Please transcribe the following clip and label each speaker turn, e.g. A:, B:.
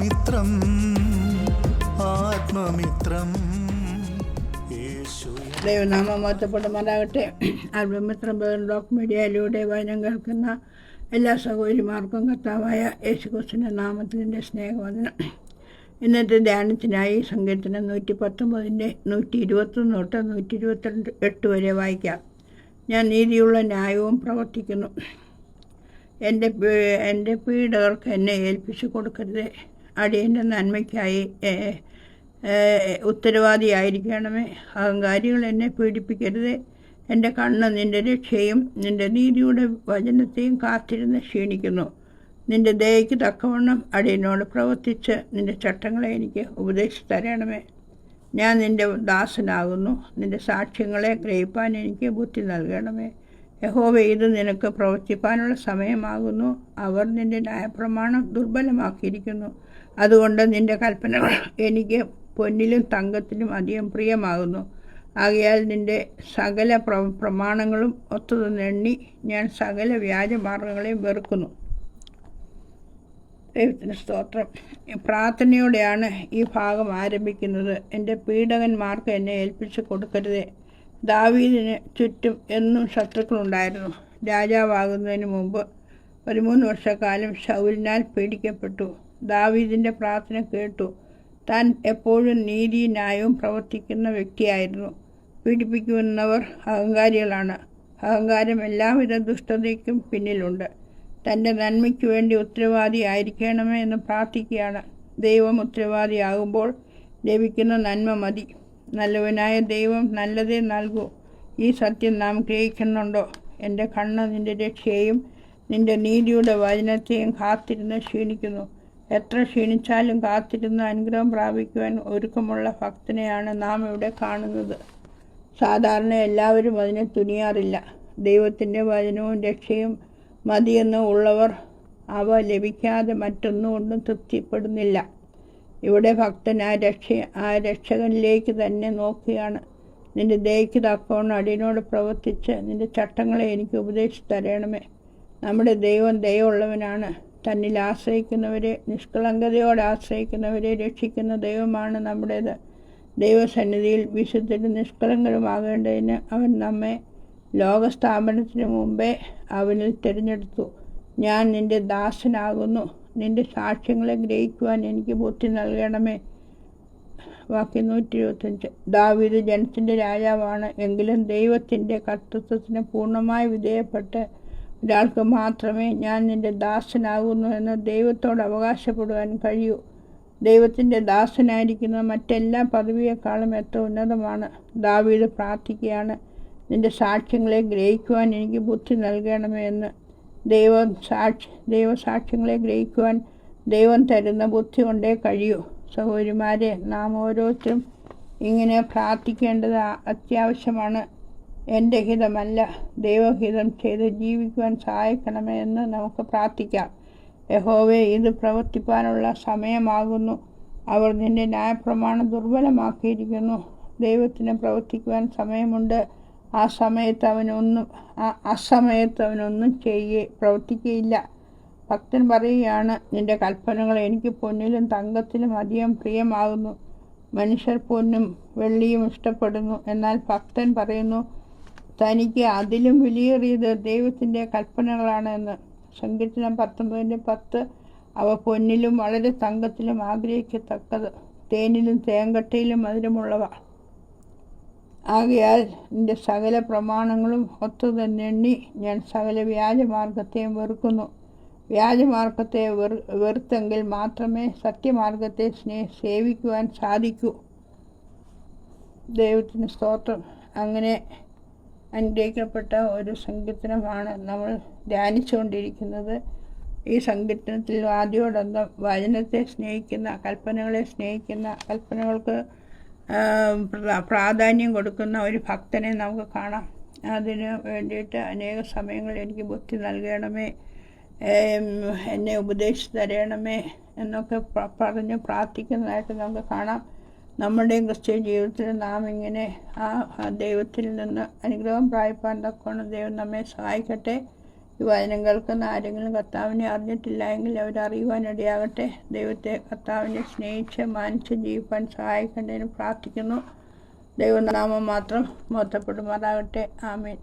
A: ആത്മമിത്രം ആത്മമിത്രം. യേശു
B: ദൈവനാമം മഹത്വപ്പെടുമാറാകട്ടെ ആത്മമിത്രം ബ്ലോക്ക് മീഡിയയിലൂടെ വചനം കേൾക്കുന്ന എല്ലാ സഹോദരിമാർക്കും കർത്താവായ യേശുക്രിസ്തുവിന്റെ നാമത്തിന്റെ സ്നേഹവചനം ഇന്നത്തെ ധ്യാനത്തിനായി സങ്കീർത്തനം നൂറ്റി പത്തൊമ്പതിന്റെ നൂറ്റി ഇരുപത്തൊന്ന് തൊട്ട് നൂറ്റി ഇരുപത്തിരണ്ട് എട്ട് വരെ വായിക്കാം. ഞാൻ നീതിയുള്ള ന്യായവും പ്രവർത്തിക്കുന്നു. എന്റെ എന്റെ പീഡകർക്ക് എന്നെ ഏൽപ്പിച്ചു കൊടുക്കരുത്. അടിയന്റെ നന്മയ്ക്കായി ഉത്തരവാദിയായിരിക്കണമേ. അഹങ്കാരികൾ എന്നെ പീഡിപ്പിക്കരുത്. എന്റെ കണ്ണ് നിന്റെ രക്ഷയും നിന്റെ നീതിയുടെ വചനത്തെയും കാത്തിരുന്ന് ക്ഷീണിക്കുന്നു. നിന്റെ ദയയ്ക്ക് തക്കവണ്ണം അടിയനോട് പ്രവർത്തിച്ച് നിന്റെ ചട്ടങ്ങളെ എനിക്ക് ഉപദേശിച്ചു തരണമേ. ഞാൻ നിന്റെ ദാസനാകുന്നു. നിന്റെ സാക്ഷ്യങ്ങളെ ഗ്രഹിപ്പാൻ എനിക്ക് ബുദ്ധി നൽകണമേ. യഹോവ ഇത് നിനക്ക് പ്രവർത്തിപ്പാനുള്ള സമയമാകുന്നു. അവർ നിന്റെ ന്യായപ്രമാണം ദുർബലമാക്കിയിരിക്കുന്നു. അതുകൊണ്ട് നിന്റെ കൽപ്പനകൾ എനിക്ക് പൊന്നിലും തങ്കത്തിലും അധികം പ്രിയമാകുന്നു. ആകയാൽ നിന്റെ സകല പ്ര പ്രമാണങ്ങളും ഒത്തുനിന്നെണ്ണി ഞാൻ സകല വ്യാജമാർഗങ്ങളെയും വെറുക്കുന്നു. ദൈവത്തിന് സ്തോത്രം. പ്രാർത്ഥനയോടെയാണ് ഈ ഭാഗം ആരംഭിക്കുന്നത്. എന്റെ പീഡകന്മാർക്ക് എന്നെ ഏൽപ്പിച്ച് കൊടുക്കരുതേ. ദാവീദിന് ചുറ്റും എന്നും ശത്രുക്കളുണ്ടായിരുന്നു. രാജാവാകുന്നതിന് മുമ്പ് പതിമൂന്ന് വർഷക്കാലം ശൗലിനാൽ പീഡിക്കപ്പെട്ടു. ദാവീദിന്റെ പ്രാർത്ഥന കേട്ടു. താൻ എപ്പോഴും നീതി ന്യായവും പ്രവർത്തിക്കുന്ന വ്യക്തിയായിരുന്നു. പീഡിപ്പിക്കുന്നവർ അഹങ്കാരികളാണ്. അഹങ്കാരം എല്ലാവിധ ദുഷ്ടതയ്ക്കും പിന്നിലുണ്ട്. തന്റെ നന്മയ്ക്ക് വേണ്ടി ഉത്തരവാദി ആയിരിക്കണമേ എന്ന് പ്രാർത്ഥിക്കുകയാണ്. ദൈവം ഉത്തരവാദിയാകുമ്പോൾ ലഭിക്കുന്ന നന്മ മതി. നല്ലവനായ ദൈവം നല്ലതേ നൽകൂ. ഈ സത്യം നാം ഗ്രഹിക്കുന്നുണ്ടോ? എന്റെ കണ്ണ് നിന്റെ രക്ഷയെയും നിന്റെ നീതിയുടെ വചനത്തെയും കാത്തിരുന്ന് ക്ഷീണിക്കുന്നു. എത്ര ക്ഷീണിച്ചാലും കാത്തിരുന്ന് അനുഗ്രഹം പ്രാപിക്കുവാൻ ഒരുക്കമുള്ള ഭക്തനെയാണ് നാം ഇവിടെ കാണുന്നത്. സാധാരണ എല്ലാവരും അതിനെ തുനിയാറില്ല. ദൈവത്തിന്റെ വചനവും രക്ഷയും മതിയെന്ന് ഉള്ളവർ അവ ലഭിക്കാതെ മറ്റൊന്നും കൊണ്ടും തൃപ്തിപ്പെടുന്നില്ല. ഇവിടെ ഭക്തൻ ആ രക്ഷ ആ രക്ഷകനിലേക്ക് തന്നെ നോക്കുകയാണ്. നിന്റെ ദയക്ക് തക്കവണ്ണം അടിയനോട് പ്രവർത്തിച്ച് നിന്റെ ചട്ടങ്ങളെ എനിക്ക് ഉപദേശിച്ചു തരണമേ. നമ്മുടെ ദൈവം ദയമുള്ളവനാണ് തന്നിൽ ആശ്രയിക്കുന്നവരെ നിഷ്കളങ്കതയോടെ ആശ്രയിക്കുന്നവരെ രക്ഷിക്കുന്ന ദൈവമാണ് നമ്മുടേത്. ദൈവസന്നിധിയിൽ വിശുദ്ധരും നിഷ്കളങ്കരുമാകേണ്ടതിന് അവൻ നമ്മെ ലോകസ്ഥാപനത്തിന് മുമ്പേ അവനിൽ തിരഞ്ഞെടുത്തു. ഞാൻ നിന്റെ ദാസനാകുന്നു. നിന്റെ സാക്ഷ്യങ്ങളെ ഗ്രഹിക്കുവാൻ എനിക്ക് ബുദ്ധി നൽകണമേ. വാക്യം നൂറ്റി ഇരുപത്തഞ്ച് ദാവീദ് ജനത്തിന്റെ രാജാവാണ്. എങ്കിലും ദൈവത്തിന്റെ കർത്തൃത്വത്തിന് പൂർണമായി വിധേയപ്പെട്ട് ഒരാൾക്ക് മാത്രമേ ഞാൻ നിന്റെ ദാസനാകുന്നു എന്ന് ദൈവത്തോട് അവകാശപ്പെടുവാൻ കഴിയൂ. ദൈവത്തിന്റെ ദാസനായിരിക്കുന്ന മറ്റെല്ലാ പദവിയേക്കാളും എത്ര ഉന്നതമാണ്? ദാവീദ് പ്രാർത്ഥിക്കുകയാണ് നിന്റെ സാക്ഷ്യങ്ങളെ ഗ്രഹിക്കുവാൻ എനിക്ക് ബുദ്ധി നൽകണമേ എന്ന്. ദൈവം സാക്ഷി ദൈവസാക്ഷ്യങ്ങളെ ഗ്രഹിക്കുവാൻ ദൈവം തരുന്ന ബുദ്ധി കൊണ്ടേ കഴിയൂ. സഹോദരിമാരെ നാം ഓരോരുത്തരും ഇങ്ങനെ പ്രാർത്ഥിക്കേണ്ടത് അത്യാവശ്യമാണ്. എന്റെ ഹിതമല്ല. ദൈവഹിതം ചെയ്ത് ജീവിക്കുവാൻ സഹായിക്കണമേ എന്ന് നമുക്ക് പ്രാർത്ഥിക്കാം. യഹോവെ ഇത് പ്രവർത്തിപ്പാനുള്ള സമയമാകുന്നു. അവർ നിന്റെ ന്യായപ്രമാണം ദുർബലമാക്കിയിരിക്കുന്നു. ദൈവത്തിന് പ്രവർത്തിക്കുവാൻ സമയമുണ്ട്. ആ സമയത്ത് അവനൊന്നും ആ അസമയത്ത് അവനൊന്നും ചെയ്യേ പ്രവർത്തിക്കുകയില്ല ഭക്തൻ പറയുകയാണ് നിന്റെ കൽപ്പനകൾ എനിക്ക് പൊന്നിലും തങ്കത്തിലും അധികം പ്രിയമാകുന്നു. മനുഷ്യർ പൊന്നും വെള്ളിയും ഇഷ്ടപ്പെടുന്നു. എന്നാൽ ഭക്തൻ പറയുന്നു തനിക്ക് അതിലും വിലയേറിയത് ദൈവത്തിന്റെ കൽപ്പനകളാണ് എന്ന് സങ്കീർത്തനം പത്തൊമ്പതിന്റെ പത്ത്. അവ പൊന്നിലും വളരെ തങ്കത്തിലും ആഗ്രഹിക്കത്തക്കത്. തേനിലും തേങ്കട്ടയിലും മധുരമുള്ളവ. ആകയാൽ എന്റെ സകല പ്രമാണങ്ങളും ഒത്തു തന്നെ എണ്ണി ഞാൻ സകല വ്യാജമാർഗത്തെയും വെറുക്കുന്നു. വ്യാജമാർഗത്തെ വെറു വെറുത്തെങ്കിൽ മാത്രമേ സത്യമാർഗത്തെ സ്നേ സേവിക്കുവാൻ സാധിക്കൂ. ദൈവത്തിന് സ്തോത്രം. അങ്ങനെ അനുഗ്രഹിക്കപ്പെട്ട ഒരു സങ്കീർത്തനമാണ് നമ്മൾ ധ്യാനിച്ചുകൊണ്ടിരിക്കുന്നത്. ഈ സങ്കീർത്തനത്തിൽ ആദ്യോടന്തം വചനത്തെ സ്നേഹിക്കുന്ന കൽപ്പനകളെ സ്നേഹിക്കുന്ന കൽപ്പനകൾക്ക് പ്രാധാന്യം കൊടുക്കുന്ന ഒരു ഭക്തനെ നമുക്ക് കാണാം. അതിന് വേണ്ടിയിട്ട് അനേക സമയങ്ങൾ എനിക്ക് ബുദ്ധി നൽകണമേ എന്നെ ഉപദേശിച്ച് തരണമേ എന്നൊക്കെ പറഞ്ഞ് പ്രാർത്ഥിക്കുന്നതായിട്ട് നമുക്ക് കാണാം. നമ്മുടെയും ക്രിസ്ത്യൻ ജീവിതത്തിൽ നാം ഇങ്ങനെ ആ ദൈവത്തിൽ നിന്ന് അനുഗ്രഹം പ്രാപിപ്പാൻ തക്കോണം ദൈവം നമ്മെ സഹായിക്കട്ടെ. ഈ വചനം കേൾക്കുന്ന ആരെങ്കിലും കർത്താവിനെ അറിഞ്ഞിട്ടില്ല എങ്കിൽ അവരറിയുവാനിടയാകട്ടെ ദൈവത്തെ കർത്താവിനെ സ്നേഹിച്ച് മാനിച്ച് ജീവിക്കാൻ സഹായിക്കേണ്ടതിന് പ്രാർത്ഥിക്കുന്നു. ദൈവനാമം മാത്രം മോത്തപ്പെടുമാറാകട്ടെ ആമേൻ.